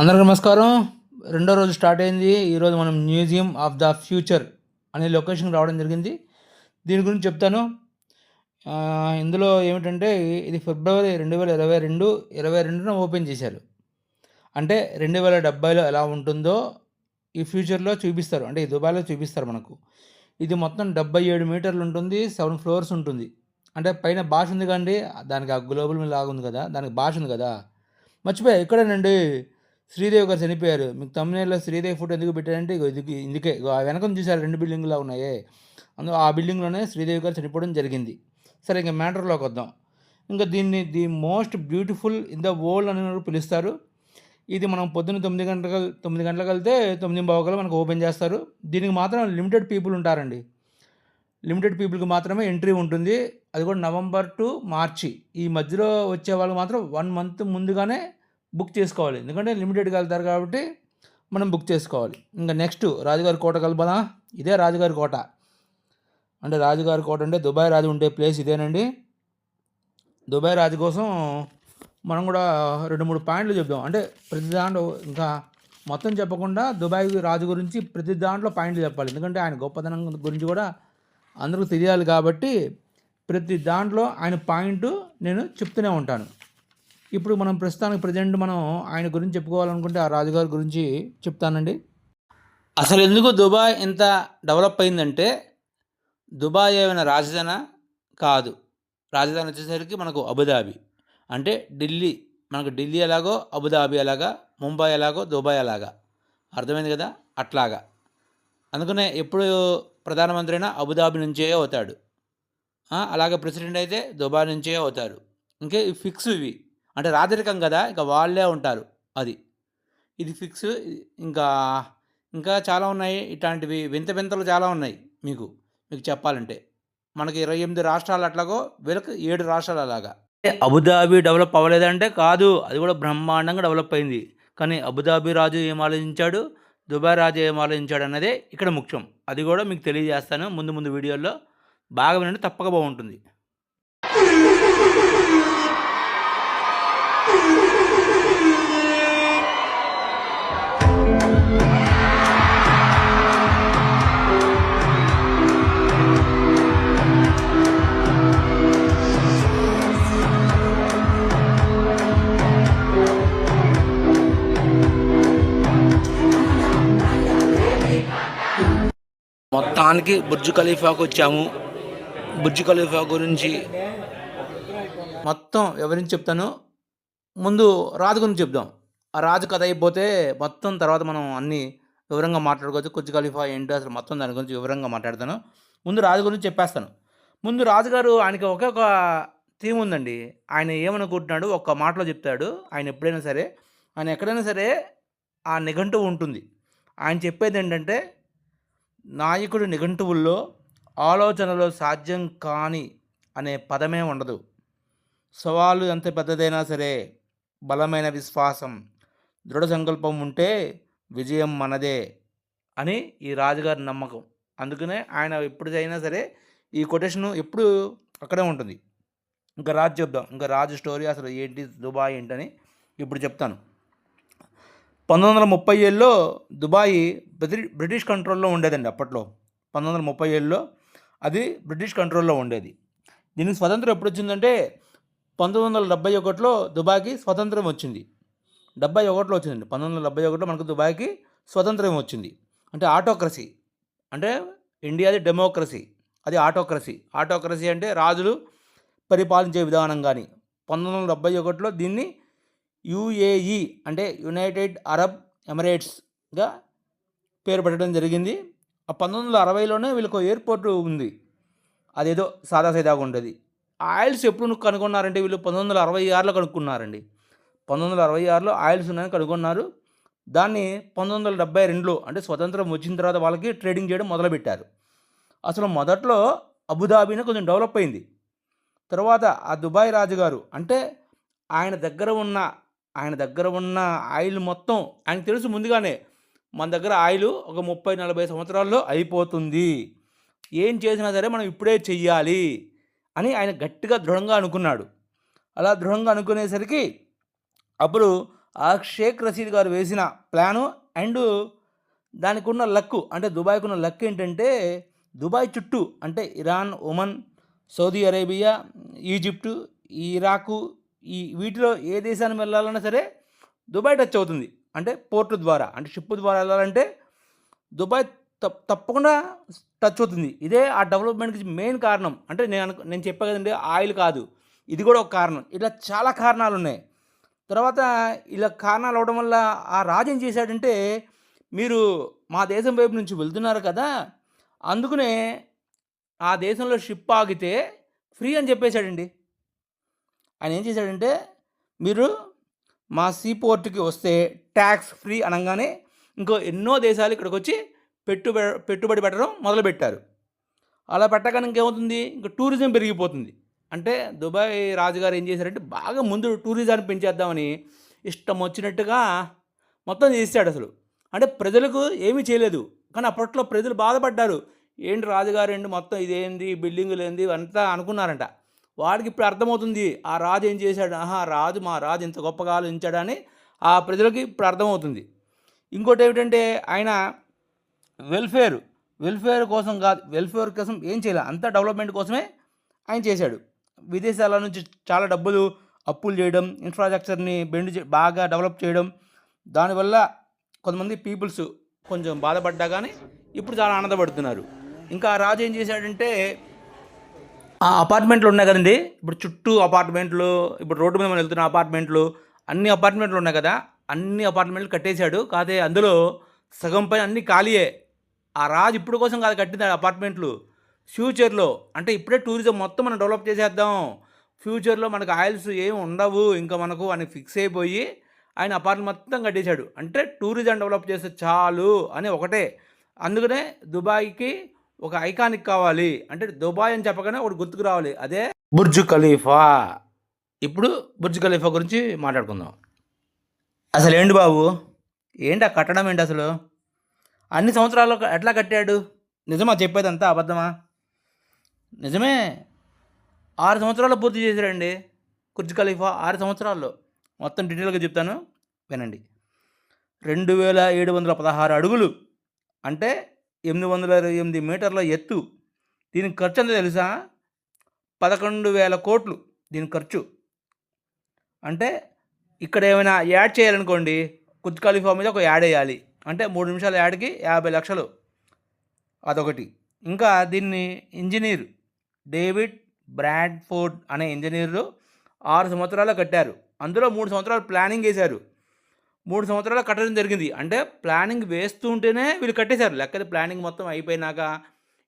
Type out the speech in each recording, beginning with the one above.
అందరికీ నమస్కారం. రెండో రోజు స్టార్ట్ అయింది. ఈరోజు మనం మ్యూజియం ఆఫ్ ద ఫ్యూచర్ అనే లొకేషన్కి రావడం జరిగింది. దీని గురించి చెప్తాను. ఇందులో ఏమిటంటే ఇది ఫిబ్రవరి రెండు వేల ఇరవై రెండు ఇరవై రెండున ఓపెన్ చేశారు. అంటే రెండు వేల డెబ్బైలో ఎలా ఉంటుందో ఈ ఫ్యూచర్లో చూపిస్తారు. అంటే ఈ దుబాయ్లో చూపిస్తారు మనకు. ఇది మొత్తం డెబ్బై ఏడు మీటర్లు ఉంటుంది సెవెన్ ఫ్లోర్స్ ఉంటుంది. అంటే పైన భాష ఉంది కండి దానికి ఆ గ్లోబల్ లాగా ఉంది కదా. దానికి భాష ఉంది కదా. మర్చిపోయా. ఇక్కడేనండి శ్రీదేవి గారు చనిపోయారు. మీకు తమిళనాడులో శ్రీదేవి ఫోటో ఎందుకు పెట్టారంటే ఇది ఇందుకే. ఆ వెనకం చూసారు రెండు బిల్డింగ్లా ఉన్నాయి. అందులో ఆ బిల్డింగ్లోనే శ్రీదేవి గారు చనిపోవడం జరిగింది. సరే ఇంకా మ్యాటర్లోకి వద్దాం. ఇంకా దీన్ని the most beautiful in the world అని పిలుస్తారు. ఇది మనం పొద్దున్న తొమ్మిది గంటలకు తొమ్మిది గంటలకు వెళ్తే తొమ్మిది బావకలు మనకు ఓపెన్ చేస్తారు. దీనికి మాత్రం లిమిటెడ్ పీపుల్ ఉంటారండి. లిమిటెడ్ పీపుల్కి మాత్రమే ఎంట్రీ ఉంటుంది. అది కూడా నవంబర్ టు మార్చి. ఈ మధ్యలో వచ్చే వాళ్ళు మాత్రం వన్ మంత్ ముందుగానే బుక్ చేసుకోవాలి. ఎందుకంటే లిమిటెడ్గా వెళ్తారు కాబట్టి మనం బుక్ చేసుకోవాలి. ఇంకా నెక్స్ట్ రాజుగారి కోట కలపదా ఇదే రాజుగారి కోట. అంటే రాజుగారి కోట అంటే దుబాయ్ రాజు ఉండే ప్లేస్ ఇదేనండి. దుబాయ్ రాజు కోసం మనం కూడా రెండు మూడు పాయింట్లు చెప్దాం. అంటే ప్రతి దాంట్లో ఇంకా మొత్తం చెప్పకుండా దుబాయ్ రాజు గురించి ప్రతి దాంట్లో పాయింట్లు చెప్పాలి. ఎందుకంటే ఆయన గొప్పతనం గురించి కూడా అందరికీ తెలియాలి కాబట్టి ప్రతి దాంట్లో ఆయన పాయింట్ నేను చెప్తూనే ఉంటాను. ఇప్పుడు మనం ప్రస్తుతానికి ప్రజెంట్ మనం ఆయన గురించి చెప్పుకోవాలనుకుంటే ఆ రాజుగారి గురించి చెప్తానండి. అసలు ఎందుకు దుబాయ్ ఇంత డెవలప్ అయిందంటే దుబాయ్ ఏమైనా రాజధాని కాదు. రాజధాని వచ్చేసరికి మనకు అబుదాబి. అంటే ఢిల్లీ మనకు ఢిల్లీ ఎలాగో అబుదాబి ఎలాగా ముంబై ఎలాగో దుబాయ్ ఎలాగా. అర్థమైంది కదా? అట్లాగా. అందుకనే ఎప్పుడు ప్రధానమంత్రి అయినా అబుదాబి నుంచే అవుతాడు. అలాగే ప్రెసిడెంట్ అయితే దుబాయ్ నుంచే అవుతారు ఇంకే ఫిక్స్ ఇవి. అంటే రాజరికం కదా ఇంకా వాళ్ళే ఉంటారు. అది. ఇది ఫిక్స్ ఇంకా ఇంకా చాలా ఉన్నాయి. ఇట్లాంటివి వింత వింతలు చాలా ఉన్నాయి మీకు మీకు చెప్పాలంటే. మనకి ఇరవై ఎనిమిది రాష్ట్రాలు అట్లాగో వీళ్ళకి ఏడు రాష్ట్రాలు అలాగా. అబుదాబి డెవలప్ అవ్వలేదంటే కాదు అది కూడా బ్రహ్మాండంగా డెవలప్ అయింది. కానీ అబుదాబి రాజు ఏం ఆలోచించాడు? దుబాయ్ రాజు ఏం ఆలోచించాడు అన్నదే ఇక్కడ ముఖ్యం. అది కూడా మీకు తెలియజేస్తాను ముందు ముందు వీడియోల్లో. బాగా వినండి తప్పక బాగుంటుంది. మొత్తానికి బుర్జ్ ఖలీఫాకు వచ్చాము. బుర్జ్ ఖలీఫా గురించి మొత్తం వివరించి చెప్తాను? ముందు రాజు గురించి చెప్దాం. ఆ రాజు కథ అయిపోతే మొత్తం తర్వాత మనం అన్ని వివరంగా మాట్లాడుకోవచ్చు. బుర్జ్ ఖలీఫా ఏంటి అసలు మొత్తం దాని గురించి వివరంగా మాట్లాడతాను. ముందు రాజు గురించి చెప్పేస్తాను. ముందు రాజుగారు ఆయనకి ఒకే ఒక థీమ్ ఉందండి. ఆయన ఏమనుకుంటున్నాడు ఒక్క మాటలో చెప్తాడు. ఆయన ఎప్పుడైనా సరే ఆయన ఎక్కడైనా సరే ఆ నిఘంటువు ఉంటుంది. ఆయన చెప్పేది ఏంటంటే నాయకుడి నిఘంటువుల్లో ఆలోచనలో సాధ్యం కాని అనే పదమే ఉండదు. సవాలు ఎంత పెద్దదైనా సరే బలమైన విశ్వాసం దృఢ సంకల్పం ఉంటే విజయం మనదే అని ఈ రాజుగారి నమ్మకం. అందుకనే ఆయన ఎప్పుడైనా సరే ఈ కొటేషన్ ఎప్పుడు అక్కడే ఉంటుంది. ఇంకా రాజు చెప్దాం. ఇంకా రాజు స్టోరీ అసలు ఏంటి దుబాయ్ ఏంటని ఇప్పుడు చెప్తాను. పంతొమ్మిది వందల ముప్పై ఏళ్ళలో దుబాయ్ బ్రిటి బ్రిటిష్ కంట్రోల్లో ఉండేదండి అప్పట్లో. పంతొమ్మిది వందల ముప్పై ఏళ్ళలో అది బ్రిటిష్ కంట్రోల్లో ఉండేది. దీనికి స్వతంత్రం ఎప్పుడు వచ్చిందంటే పంతొమ్మిది వందల డెబ్బై ఒకటిలో దుబాయ్కి స్వతంత్రం వచ్చింది. డెబ్బై ఒకటిలో వచ్చిందండి. పంతొమ్మిది వందల డెబ్బై ఒకటిలో మనకు దుబాయ్కి స్వతంత్రం వచ్చింది. అంటే ఆటోక్రసీ. అంటే ఇండియాది డెమోక్రసీ. అది ఆటోక్రసీ. ఆటోక్రసీ అంటే రాజులు పరిపాలించే విధానం కానీ. పంతొమ్మిది వందల డెబ్బై ఒకటిలో దీన్ని యుఏఈ అంటే యునైటెడ్ అరబ్ ఎమిరేట్స్గా పేరు పెట్టడం జరిగింది. ఆ పంతొమ్మిది వందల అరవైలోనే వీళ్ళకు ఎయిర్పోర్టు ఉంది. అదేదో సాదాసీదాగా ఉండేది. ఆయిల్స్ ఎప్పుడు కనుగొన్నారంటే వీళ్ళు పంతొమ్మిది వందల అరవై ఆరులో కనుక్కున్నారండి. పంతొమ్మిది వందల అరవై ఆరులో ఆయిల్స్ ఉన్నాయని కనుగొన్నారు. దాన్ని పంతొమ్మిది వందల డెబ్బై రెండులో అంటే స్వతంత్రం వచ్చిన తర్వాత వాళ్ళకి ట్రేడింగ్ చేయడం మొదలుపెట్టారు. అసలు మొదట్లో అబుదాబీనే కొంచెం డెవలప్ అయింది. తర్వాత ఆ దుబాయ్ రాజుగారు అంటే ఆయన దగ్గర ఉన్న ఆయన దగ్గర ఉన్న ఆయిల్ మొత్తం ఆయనకు తెలుసు ముందుగానే మన దగ్గర ఆయిల్ ఒక ముప్పై నలభై సంవత్సరాల్లో అయిపోతుంది. ఏం చేసినా సరే మనం ఇప్పుడే చెయ్యాలి అని ఆయన గట్టిగా దృఢంగా అనుకున్నాడు. అలా దృఢంగా అనుకునేసరికి అప్పుడు ఆ షేక్ రషీద్ గారు వేసిన ప్లాను అండ్ దానికి ఉన్న లక్కు అంటే దుబాయ్కి ఉన్న లక్ ఏంటంటే దుబాయ్ చుట్టూ అంటే Iran Oman Saudi Arabia Egypt Iraq ఈ వీటిలో ఏ దేశానికి వెళ్ళాలన్నా సరే దుబాయ్ టచ్ అవుతుంది. అంటే పోర్టు ద్వారా అంటే షిప్ ద్వారా వెళ్ళాలంటే దుబాయ్ తప్ తప్పకుండా టచ్ అవుతుంది. ఇదే ఆ డెవలప్మెంట్కి మెయిన్ కారణం. అంటే నేను అనుకు నేను చెప్పా కదండి ఆయిల్ కాదు. ఇది కూడా ఒక కారణం. ఇలా చాలా కారణాలు ఉన్నాయి. తర్వాత ఇలా కారణాలు అవడం వల్ల ఆ రాజు ఏం చేశాడంటే మీరు మా దేశం వైపు నుంచి వెళ్తున్నారు కదా అందుకనే ఆ దేశంలో షిప్ ఆగితే ఫ్రీ అని చెప్పేశాడండి. ఆయన ఏం చేశాడంటే మీరు మా సీపోర్ట్కి వస్తే ట్యాక్స్ ఫ్రీ అనగానే ఇంకో ఎన్నో దేశాలు ఇక్కడికి వచ్చి పెట్టుబడి పెట్టుబడి పెట్టడం మొదలుపెట్టారు. అలా పెట్టగానే ఇంకేమవుతుంది? ఇంకా టూరిజం పెరిగిపోతుంది. అంటే దుబాయ్ రాజుగారు ఏం చేశారంటే బాగా ముందు టూరిజాన్ని పెంచేద్దామని ఇష్టం వచ్చినట్టుగా మొత్తం చేశాడు అసలు. అంటే ప్రజలకు ఏమీ చేయలేదు. కానీ అప్పట్లో ప్రజలు బాధపడ్డారు. ఏంటి రాజుగారు ఏంటి మొత్తం ఇదేంది బిల్డింగులు ఏంది అంతా అనుకున్నారంట. వాడికి ఇప్పుడు అర్థమవుతుంది ఆ రాజు ఏం చేశాడు? ఆహా రాజు మా రాజు ఇంత గొప్పగా ఆలోచించాడని ఆ ప్రజలకి ఇప్పుడు అర్థమవుతుంది. ఇంకోటి ఏమిటంటే ఆయన వెల్ఫేర్ వెల్ఫేర్ కోసం కాదు వెల్ఫేర్ కోసం ఏం చేయాలి అంతా డెవలప్మెంట్ కోసమే ఆయన చేశాడు. విదేశాల నుంచి చాలా డబ్బులు అప్పులు చేయడం ఇన్ఫ్రాస్ట్రక్చర్ని బెండ్ చే బాగా డెవలప్ చేయడం దానివల్ల కొంతమంది పీపుల్స్ కొంచెం బాధపడ్డా కానీ ఇప్పుడు చాలా ఆనందపడుతున్నారు. ఇంకా ఆ రాజు ఏం చేశాడంటే ఆ అపార్ట్మెంట్లు ఉన్నాయి కదండి. ఇప్పుడు చుట్టూ అపార్ట్మెంట్లు ఇప్పుడు రోడ్డు మీద మనం వెళ్తున్న అపార్ట్మెంట్లు అన్ని అపార్ట్మెంట్లు ఉన్నాయి కదా. అన్ని అపార్ట్మెంట్లు కట్టేశాడు. కాదే అందులో సగం పైన అన్ని ఖాళీయే. ఆ రాజు ఇప్పుడు కోసం కాదు కట్టింది ఆ అపార్ట్మెంట్లు ఫ్యూచర్లో అంటే ఇప్పుడే టూరిజం మొత్తం మనం డెవలప్ చేసేద్దాం. ఫ్యూచర్లో మనకు ఆయిల్స్ ఏమి ఉండవు. ఇంకా మనకు అని ఫిక్స్ అయిపోయి ఆయన అపార్ట్మెంట్ మొత్తం కట్టేశాడు. అంటే టూరిజం డెవలప్ చేస్తే చాలు అని ఒకటే. అందుకనే దుబాయ్కి ఒక ఐకానిక్ కావాలి అంటే దుబాయ్ అని చెప్పగానే ఒకటి గుర్తుకు రావాలి. అదే బుర్జ్ ఖలీఫా. ఇప్పుడు బుర్జ్ ఖలీఫా గురించి మాట్లాడుకుందాం. అసలు ఏంటి బాబు? ఏంటి ఆ కట్టడం ఏంటి అసలు? అన్ని సంవత్సరాలు ఎట్లా కట్టాడు? నిజమా చెప్పేదంతా అబద్ధమా? నిజమే. ఆరు సంవత్సరాలు పూర్తి చేశాడండి కుర్జ్ ఖలీఫా. ఆరు సంవత్సరాల్లో. మొత్తం డీటెయిల్గా చెప్తాను. వినండి. రెండు వేల ఏడు వందల పదహారు అడుగులు. అంటే ఎనిమిది వందల ఇరవై ఎనిమిది మీటర్ల ఎత్తు. దీనికి ఖర్చు ఎంత తెలుసా? పదకొండు వేల కోట్లు దీని ఖర్చు. అంటే ఇక్కడ ఏమైనా యాడ్ చేయాలనుకోండి కుత్ ఖలీఫా మీద ఒక యాడ్ వేయాలి. అంటే మూడు నిమిషాల యాడ్కి యాభై లక్షలు. అదొకటి. ఇంకా దీన్ని ఇంజనీర్ డేవిడ్ బ్రాడ్ఫోర్డ్ అనే ఇంజనీర్లు ఆరు సంవత్సరాలు కట్టారు. అందులో మూడు సంవత్సరాలు ప్లానింగ్ వేశారు మూడు సంవత్సరాలు కట్టడం జరిగింది. అంటే ప్లానింగ్ వేస్తూ ఉంటేనే వీళ్ళు కట్టేశారు. లెక్కది ప్లానింగ్ మొత్తం అయిపోయినాక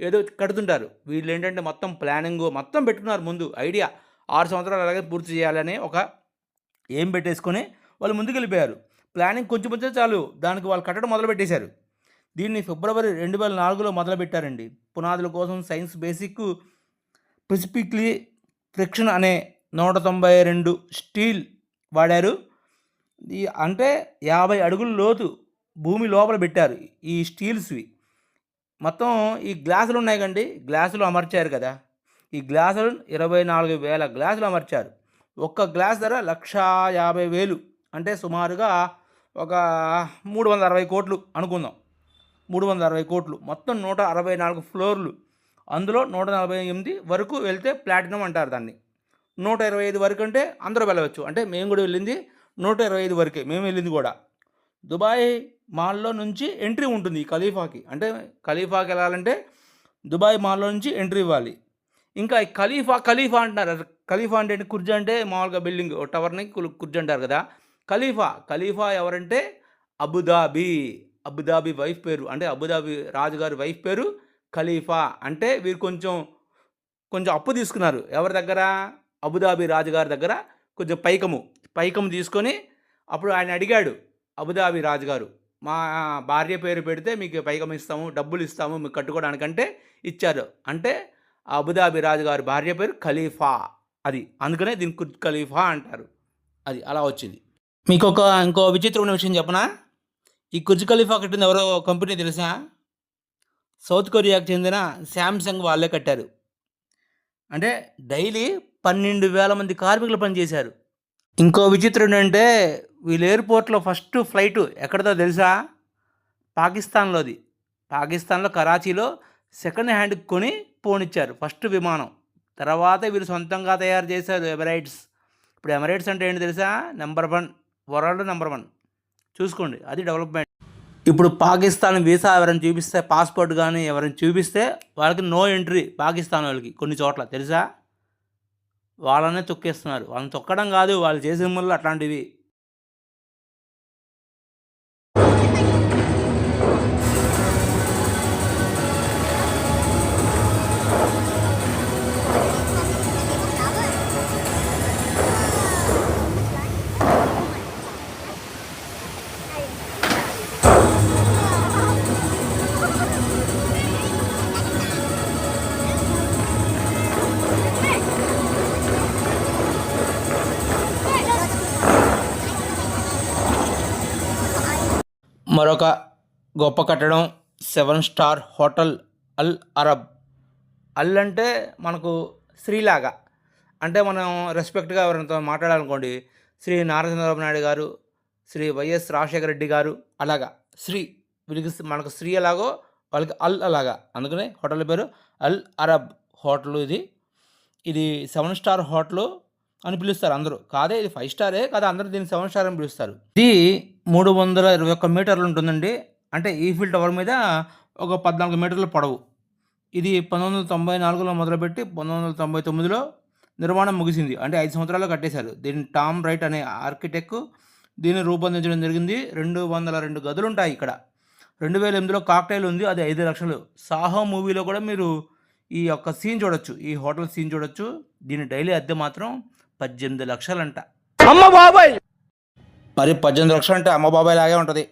ఏదో కడుతుంటారు. వీళ్ళు ఏంటంటే మొత్తం ప్లానింగ్ మొత్తం పెట్టుకున్నారు ముందు. ఐడియా ఆరు సంవత్సరాలు అలాగే పూర్తి చేయాలని ఒక ఏం పెట్టేసుకొని వాళ్ళు ముందుకు వెళ్ళిపోయారు ప్లానింగ్ కొంచెం కొంచెం చాలు. దానికి వాళ్ళు కట్టడం మొదలు పెట్టేశారు. దీన్ని ఫిబ్రవరి రెండు వేల నాలుగులో మొదలుపెట్టారండి పునాదుల కోసం సైన్స్ బేసిక్ స్పెసిఫిక్లీ ఫ్రిక్షన్ అనే నూట తొంభై రెండు స్టీల్ వాడారు. ఈ అంటే యాభై అడుగుల లోతు భూమి లోపల పెట్టారు ఈ స్టీల్స్వి. మొత్తం ఈ గ్లాసులు ఉన్నాయి కండి గ్లాసులు అమర్చారు కదా. ఈ గ్లాసులు ఇరవై నాలుగు వేల గ్లాసులు అమర్చారు. ఒక్క గ్లాస్ ధర లక్షా యాభై వేలు. అంటే సుమారుగా ఒక మూడు వందల అరవై కోట్లు అనుకుందాం. మూడు వందల అరవై కోట్లు. మొత్తం నూట అరవై నాలుగు ఫ్లోర్లు. అందులో నూట నలభై ఎనిమిది వరకు వెళ్తే ప్లాటినం అంటారు దాన్ని. నూట ఇరవై ఐదు వరకు అంటే అందరూ వెళ్ళవచ్చు. అంటే మేము కూడా వెళ్ళింది నూట ఇరవై ఐదు వరకే మేము వెళ్ళింది కూడా. దుబాయ్ మాల్లో నుంచి ఎంట్రీ ఉంటుంది ఖలీఫాకి. అంటే ఖలీఫాకి వెళ్ళాలంటే దుబాయ్ మాల్లో నుంచి ఎంట్రీ ఇవ్వాలి. ఇంకా ఈ ఖలీఫా ఖలీఫా అంటున్నారు. ఖలీఫా అంటే కుర్జీ అంటే మామూలుగా బిల్డింగ్ టవర్ని కుర్జీ అంటారు కదా. ఖలీఫా ఖలీఫా ఎవరంటే అబుదాబి అబుదాబి వైఫ్ పేరు. అంటే అబుదాబి రాజుగారి వైఫ్ పేరు ఖలీఫా. అంటే వీరు కొంచెం కొంచెం అప్పు తీసుకున్నారు. ఎవరి దగ్గర? అబుదాబి రాజుగారి దగ్గర. కొంచెం పైకము. పైకం తీసుకొని అప్పుడు ఆయన అడిగాడు అబుదాబి రాజుగారు మా భార్య పేరు పెడితే మీకు పైకం ఇస్తాము డబ్బులు ఇస్తాము మీకు కట్టుకోవడానికంటే ఇచ్చారు. అంటే అబుదాబి రాజుగారి భార్య పేరు ఖలీఫా అది. అందుకనే దీన్ని కుర్జ్ ఖలీఫా అంటారు. అది అలా వచ్చింది. మీకు ఒక ఇంకో విచిత్రమైన విషయం చెప్పనా? ఈ కుర్జ్ ఖలీఫా కట్టింది ఎవరో కంపెనీ తెలుసా? సౌత్ కొరియాకు చెందిన శాంసంగ్ వాళ్ళే కట్టారు. అంటే డైలీ పన్నెండు వేల మంది కార్మికులు పనిచేశారు. ఇంకో విచిత్రం ఏంటంటే వీళ్ళ ఎయిర్పోర్ట్లో ఫస్ట్ ఫ్లైట్ ఎక్కడిదో తెలుసా? పాకిస్తాన్లోది. పాకిస్తాన్లో కరాచీలో సెకండ్ హ్యాండ్ కొని పోనిచ్చారు ఫస్ట్ విమానం. తర్వాత వీళ్ళు సొంతంగా తయారు చేశారు ఎమరైట్స్. ఇప్పుడు ఎమరైట్స్ అంటే ఏంటి తెలుసా? Number one world number one. చూసుకోండి అది డెవలప్మెంట్. ఇప్పుడు పాకిస్తాన్ వీసా ఎవరైనా చూపిస్తే పాస్పోర్ట్ కానీ ఎవరైనా చూపిస్తే వాళ్ళకి నో ఎంట్రీ పాకిస్తాన్ వాళ్ళకి కొన్ని చోట్ల తెలుసా? వాళ్ళనే తొక్కేస్తున్నారు. వాళ్ళని తొక్కడం కాదు వాళ్ళు చేసే ముళ్ళు అట్లాంటివి. మరొక గొప్ప కట్టడం seven star hotel Al Arab. Al అంటే మనకు శ్రీలాగా అంటే మనం రెస్పెక్ట్గా ఎవరితో మాట్లాడాలనుకోండి శ్రీ నారా చంద్రబాబు నాయుడు గారు శ్రీ వైఎస్ రాజశేఖర రెడ్డి గారు అలాగా. శ్రీ వీళ్ళకి మనకు శ్రీ ఎలాగో వాళ్ళకి అల్ అలాగా. అందుకనే హోటల్ పేరు అల్ అరబ్ హోటల్ ఇది. ఇది సెవెన్ స్టార్ హోటల్ అని పిలుస్తారు అందరూ. కాదే ఇది ఫైవ్ స్టారే కాదు అందరూ దీన్ని సెవెన్ స్టార్ అని పిలుస్తారు. ఇది మూడు వందల ఇరవై ఒక్క మీటర్లు ఉంటుందండి. అంటే ఈఫిల్ టవర్ మీద ఒక పద్నాలుగు మీటర్ల పొడవు. ఇది పంతొమ్మిది వందల తొంభై నాలుగులో మొదలుపెట్టి పంతొమ్మిది వందల తొంభై తొమ్మిదిలో నిర్మాణం ముగిసింది. అంటే ఐదు సంవత్సరాలు కట్టేశారు. దీన్ని టామ్ రైట్ అనే ఆర్కిటెక్ట్ దీన్ని రూపొందించడం జరిగింది. రెండు వందల రెండు గదులు ఉంటాయి ఇక్కడ. రెండు వేల ఎనిమిదిలో కాక్టైల్ ఉంది. అది ఐదు లక్షలు. సాహో మూవీలో కూడా మీరు ఈ యొక్క సీన్ చూడొచ్చు. ఈ హోటల్ సీన్ చూడొచ్చు. దీని డైలీ అద్దె మాత్రం పద్దెనిమిది లక్షలంట. అమ్మ బాబాయ్! మరి పద్దెనిమిది లక్షలు అంటే అమ్మ బాబాయ్ లాగే ఉంటుంది.